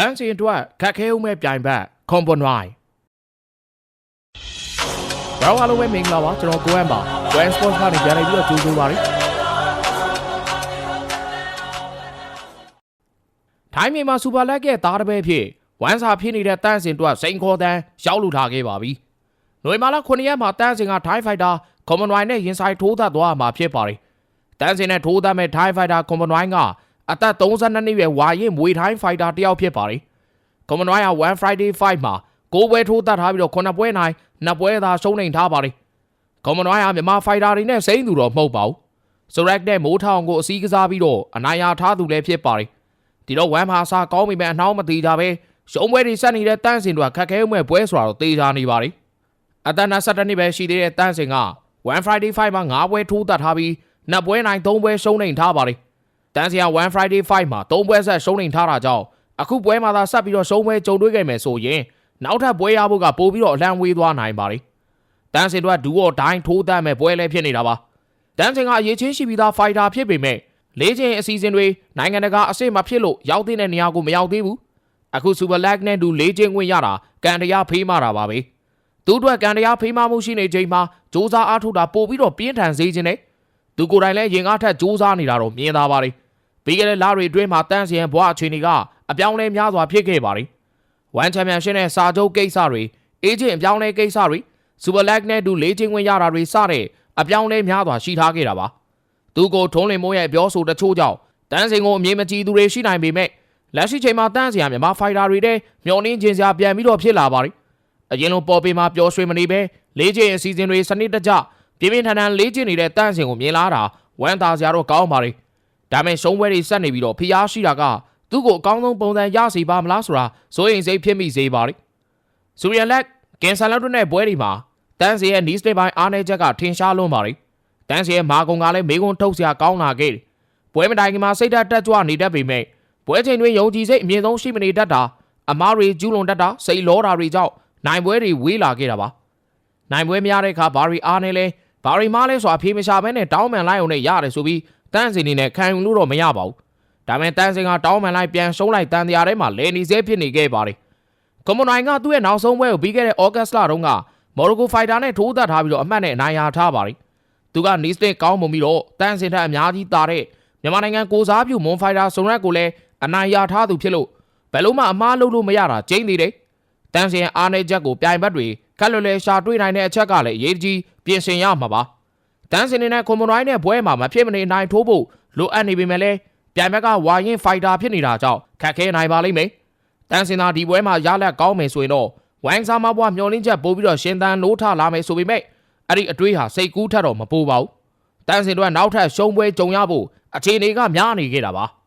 တန်းစင်အတွက်ခက်ခဲဦးမဲ့ပြိုင်ဘက်ကွန်ပွန်ဝိုင်းဘာလို့အားလုံးပဲမင်္ဂလာပါကျွန်တော်ကိုအန်ပါ Grand Sports ကနေပြန်လာပြီးတော့ကြိုးဆိုပါရစေထိုင်းမြန်မာစူပါလက်ကရဲ့သားတစ်ပဲဖြစ်ဝမ်းစာဖြစ်နေတဲ့တန်းစင်အတွက်စိန်ခေါ်တန်းရောက်လူထားခဲ့ပါပြီ။နိုဝင်ဘာလ9ရက်မှာတန်းစင်ကထိုင်းဖိုက်တာကွန်မန်ဝိုင်းနဲ့ရင်ဆိုင်ထိုးသက်သွားမှာဖြစ်ပါတယ်။တန်းစင်နဲ့ထိုးသက်မဲ့ထိုင်းဖိုက်တာကွန်မန်ဝိုင်းက အသက်32နှစ်အရွယ်ဝါရင်မွေထိုင်းဖိုက်တာတစ်ယောက်ဖြစ်ပါတယ်။ Common Wire 1 Friday 5မှာကိုးပွဲထိုးတတ်ထားပြီးတော့9ပွဲနိုင်2ပွဲသာရှုံးနေထားပါတယ်။ Common Wire မြန်မာဖိုက်တာတွေနဲ့စိမ့်သူတော့မဟုတ်ပါဘူး။ Sorak နဲ့မိုးထောင်ကိုအစည်းကစားပြီးတော့အနိုင်ရထားသူလည်းဖြစ်ပါတယ်။ဒီတော့1မှာအစားကောင်းပြီမဲ့အနှောင်းမသေးကြပဲရှုံးပွဲတွေဆက်နေတဲ့တန်းစင်တို့ကခက်ခဲမဲ့ပွဲဆိုတာတော့သေချာနေပါတယ်။အသက်22နှစ်ပဲရှိသေးတဲ့တန်းစင်က1 Friday 5မှာ9ပွဲထိုးတတ်ထားပြီး2ပွဲနိုင်3ပွဲရှုံးနေထားပါတယ်။ တန်းစရာ1 Friday 5မှာ3ပွဲဆက်ရှုံးနေထားတာကြောင့်အခုပွဲမှာသာဆက်ပြီးတော့ရှုံးပွဲကြုံတွေ့ခဲ့မယ်ဆိုရင်နောက်ထပ်ပွဲရဖို့ကပို့ပြီးတော့အလံဝေးသွားနိုင်ပါလိမ့်တန်းစင်တို့ကဒူအော်ဒိုင်းထိုးတတ်မဲ့ပွဲလည်းဖြစ်နေတာပါတန်းစင်ကအရေးချင်းရှိပြီးသားဖိုက်တာဖြစ်ပေမဲ့လေးချင်းအစီအစဉ်တွေနိုင်ငံတကာအဆင့်မဖြစ်လို့ရောက်တဲ့နေရာကိုမရောက်သေးဘူးအခုစူပါလက်နဲ့ဒူလေးချင်းဝင်ရတာကန်တရားဖေးမတာပါပဲသူ့အတွက်ကန်တရားဖေးမမှုရှိနေချိန်မှာစ조사အားထုတ်တာပို့ပြီးတော့ပြင်းထန်စေခြင်းနဲ့သူကိုယ်တိုင်လည်းရင်ကားထက်စ조사နေတာတော့မြင်သာပါတယ် ပြီးခဲ့တဲ့လတွေအတွင်းမှာတန်းစင်ဘွားအခြေအနေကအပြောင်းလဲများစွာဖြစ်ခဲ့ပါတယ်။ဝမ်ချန်ပီယံရှစ်နဲ့စာချုပ်ကိစ္စတွေအေဂျင့်အပြောင်းလဲကိစ္စတွေစူပါလက်နဲ့ဒူလေးချင်းဝင်ရတာတွေစတဲ့အပြောင်းလဲများစွာရှိထားခဲ့တာပါ။သူကိုထုံးလင်မိုးရဲ့ပြောဆိုတချို့ကြောင့်တန်းစင်ကိုအမြင်မကြည့်သူတွေရှိနိုင်ပေမဲ့လက်ရှိချိန်မှာတန်းစင်ရမြန်မာဖိုက်တာတွေတဲ့မျော်နှင်းခြင်းစရာပြန်ပြီးတော့ဖြစ်လာပါတယ်။အရင်လိုပေါ်ပေမှာပျော်ရွှင်မနေပဲလေးချင်းအစီအစဉ်တွေစနစ်တကျပြင်းပြင်းထန်ထန်လေးချင်းနေတဲ့တန်းစင်ကိုမြင်လာတာဝမ်းသာစရာတော့ကောင်းပါတယ်။ ဒါပေမဲ့ရှုံးပွဲတွေဆက်နေပြီးတော့ဖျားရှိတာကသူ့ကိုအကောင်းဆုံးပုံစံရစီပါမလားဆိုတာစိုးရိမ်စိတ်ဖြစ်မိစေပါလိ။စူရီယန်လက်ကင်ဆန်လောက်တို့နဲ့ပွဲဒီမှာတန်းစီရဲ့နီးစတေပိုင်းအားနေချက်ကထင်ရှားလွန်းပါလိ။တန်းစီရဲ့မာကုံကလည်းမေကွန်းထုတ်စရာကောင်းလာခဲ့တယ်။ပွဲမတိုင်ခင်မှာစိတ်ဓာတ်တက်ကြွနေတတ်ပေမဲ့ပွဲချိန်တွင်ယုံကြည်စိတ်အမြင့်ဆုံးရှိမနေတတ်တာအမားတွေကျူးလွန်တတ်တာစိတ်လောတာတွေကြောင့်နိုင်ပွဲတွေဝေးလာခဲ့တာပါ။နိုင်ပွဲများတဲ့အခါဘာရီအားနေလဲဘာရီမားလဲဆိုအဖေးမရှာဘဲနဲ့တောင်းပန်လိုက်အောင်နဲ့ရတယ်ဆိုပြီး တန်းစီနေနဲ့ခံယူလို့တော့မရပါဘူး။ဒါပေမဲ့တန်းစင်ကတောင်းပန်လိုက်ပြန်ရှုံးလိုက်တန်တရားထဲမှာလဲနေစေဖြစ်နေခဲ့ပါတယ်။ကွန်မွန်နိုင်ကသူ့ရဲ့နောက်ဆုံးပွဲကိုပြီးခဲ့တဲ့ဩဂတ်စ်လတုန်းကမော်ရိုကိုဖိုက်တာနဲ့ထိုးသက်ထားပြီးတော့အမှတ်နဲ့အနိုင်ရထားပါတယ်။သူကနီးစတစ်ကောင်းပုံပြီးတော့တန်းစင်ထက်အများကြီးတာတဲ့မြန်မာနိုင်ငံကိုစားပြုမွန်ဖိုက်တာစုံရက်ကိုလည်းအနိုင်ရထားသူဖြစ်လို့ဘယ်လို့မှအမားလုပ်လို့မရတာကျင်းသေးတယ်။တန်းစင်အားနေချက်ကိုပြိုင်ဘက်တွေခက်လွယ်လွယ်ရှာတွေ့နိုင်တဲ့အချက်ကလည်းအရေးကြီးပြင်ဆင်ရမှာပါ။ တန်းစင်နဲ့ကွန်မွန်နိုင်နဲ့ဘွဲမှာမဖြစ်မနေနိုင်ထိုးဖို့လိုအပ်နေပေမဲ့လည်းပြိုင်ဘက်ကဝါရင်ဖိုက်တာဖြစ်နေတာကြောင့်ခက်ခဲနိုင်ပါလိမ့်မယ်။တန်းစင်သာဒီပွဲမှာရလက်ကောင်းမယ်ဆိုရင်တော့ဝိုင်းစားမဘွားမျောလင်းချက်ပို့ပြီးတော့ရှင်သန်နိုးထလာမယ်ဆိုပေမဲ့အဲ့ဒီအတွေးဟာစိတ်ကူးထက်တော့မပိုးပါဘူး။တန်းစင်တို့ကနောက်ထပ်ရှုံးပွဲကြုံရဖို့အခြေအနေကများနေခဲ့တာပါ။